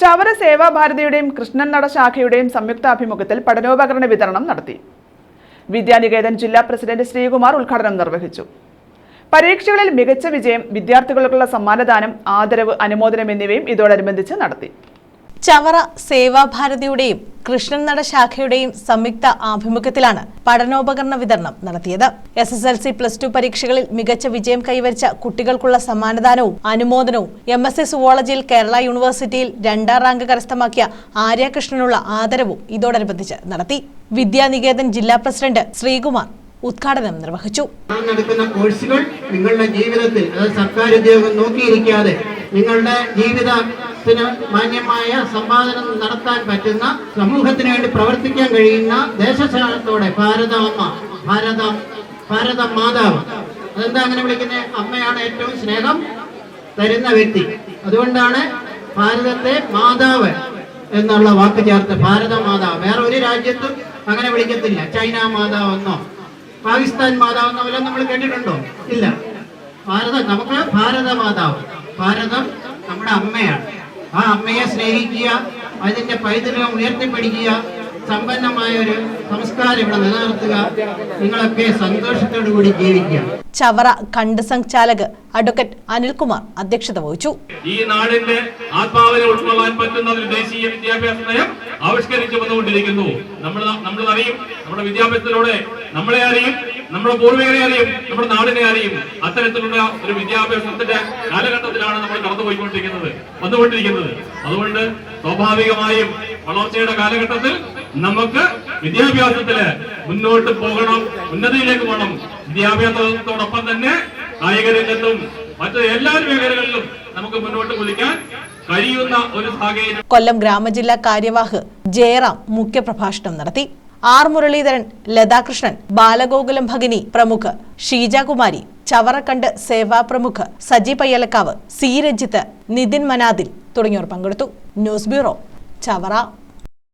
ചവറ സേവാഭാരതിയുടെയും കൃഷ്ണൻ നട ശാഖയുടെയും സംയുക്താഭിമുഖ്യത്തിൽ പഠനോപകരണ വിതരണം നടത്തി. വിദ്യാനികേതൻ ജില്ലാ പ്രസിഡന്റ് ശ്രീകുമാർ ഉദ്ഘാടനം നിർവഹിച്ചു. പരീക്ഷകളിൽ മികച്ച വിജയം വിദ്യാർത്ഥികൾക്കുള്ള സമ്മാനദാനം ആദരവ് അനുമോദനം എന്നിവയും ഇതോടനുബന്ധിച്ച് നടത്തി. ചവറ സേവാഭാരതിയുടെയും കൃഷ്ണൻ നട ശാഖയുടെയും സംയുക്ത ആഭിമുഖ്യത്തിലാണ് പഠനോപകരണ വിതരണം നടത്തിയത്. S S L C plus two പരീക്ഷകളിൽ മികച്ച വിജയം കൈവരിച്ച കുട്ടികൾക്കുള്ള സമ്മാനദാനവും അനുമോദനവും എം എസ് എസ് സുവോളജിയിൽ കേരള യൂണിവേഴ്സിറ്റിയിൽ രണ്ടാം റാങ്ക് കരസ്ഥമാക്കിയ ആര്യകൃഷ്ണനുള്ള ആദരവും ഇതോടനുബന്ധിച്ച് നടത്തി. വിദ്യാനികേതൻ ജില്ലാ പ്രസിഡന്റ് ശ്രീകുമാർ ഉദ്ഘാടനം നിർവഹിച്ചു. നടക്കുന്ന കോഴ്സുകൾ നിങ്ങളുടെ ജീവിതത്തിൽ സർക്കാർ ഉദ്യോഗം നോക്കിയിരിക്കാതെ നിങ്ങളുടെ ജീവിതത്തിന് മാന്യമായ സമ്പാദനം നടത്താൻ പറ്റുന്ന സമൂഹത്തിന് വേണ്ടി പ്രവർത്തിക്കാൻ കഴിയുന്ന ദേശസ്നേഹത്തോടെ ഭാരതമ്മ ഭാരത ഭാരത മാതാവ്. അതെന്താ അങ്ങനെ വിളിക്കുന്നത് അമ്മയാണ് ഏറ്റവും സ്നേഹം തരുന്ന വ്യക്തി. അതുകൊണ്ടാണ് ഭാരതത്തെ മാതാവ് എന്നുള്ള വാക്ക് ചേർത്ത് ഭാരത മാതാവ്. വേറെ ഒരു രാജ്യത്തും അങ്ങനെ വിളിക്കത്തില്ല. ചൈന മാതാവ് എന്നോ പാകിസ്ഥാൻ മാതാവ് എന്നോ നമ്മൾ കേട്ടിട്ടുണ്ടോ? ഇല്ല. ഭാരത നമുക്ക് ഭാരത മാതാവ്. ഭാരതം നമ്മുടെ അമ്മയാണ്. ആ അമ്മയെ സ്നേഹിക്കുക അതിന്റെ പൈതൃകം ഉയർത്തിപ്പിടിക്കുക സമ്പന്നമായ ഒരു സംസ്കാരം ഇവിടെ നിലനിർത്തുക നിങ്ങളൊക്കെ സന്തോഷത്തോടു കൂടി ജീവിക്കുക. ചവറ കണ്ട് സംഘാലക് അഡ്വക്കേറ്റ് അനിൽകുമാർ അധ്യക്ഷത വഹിച്ചു. ഈ നാടിന്റെ ആത്മാവിനെ ഉൾക്കൊള്ളാൻ പറ്റുന്ന ഒരു ദേശീയ വിദ്യാഭ്യാസ നയം ആവിഷ്കരിച്ചു വന്നുകൊണ്ടിരിക്കുന്നു. നമ്മൾ നമ്മൾ അറിയും നമ്മുടെ വിദ്യാഭ്യാസത്തിലൂടെ നമ്മളെ അറിയും നമ്മുടെ പൂർവികരെ അറിയും നമ്മുടെ നാടിനെ അറിയും. അത്തരത്തിലുള്ള ഒരു വിദ്യാഭ്യാസത്തിന്റെ കാലഘട്ടത്തിലാണ് നമ്മൾ കടന്നുപോയിക്കൊണ്ടിരിക്കുന്നത് വന്നുകൊണ്ടിരിക്കുന്നത്. അതുകൊണ്ട് സ്വാഭാവികമായും വളർച്ചയുടെ കാലഘട്ടത്തിൽ നമുക്ക് വിദ്യാഭ്യാസത്തിൽ മുന്നോട്ട് പോകണം ഉന്നതിയിലേക്ക് പോകണം. വിദ്യാഭ്യാസത്തോടൊപ്പം തന്നെ കായിക രംഗത്തും മറ്റ് എല്ലാ മേഖലകളിലും നമുക്ക് മുന്നോട്ട് കുതിക്കാൻ കഴിയുന്ന ഒരു സാഹചര്യം. കൊല്ലം ഗ്രാമജില്ലാ കാര്യവാഹ് ജയറാം മുഖ്യപ്രഭാഷണം നടത്തി. ആർ മുരളീധരൻ ലതാകൃഷ്ണൻ ബാലഗോകുലം ഭഗിനി പ്രമുഖ് ഷീജകുമാരി ചവറക്കണ്ട് സേവാ പ്രമുഖ് സജി പയ്യലക്കാവ് സി രഞ്ജിത്ത് നിതിൻ മനാദിൽ തുടങ്ങിയവർ പങ്കെടുത്തു. News bureau Chavara.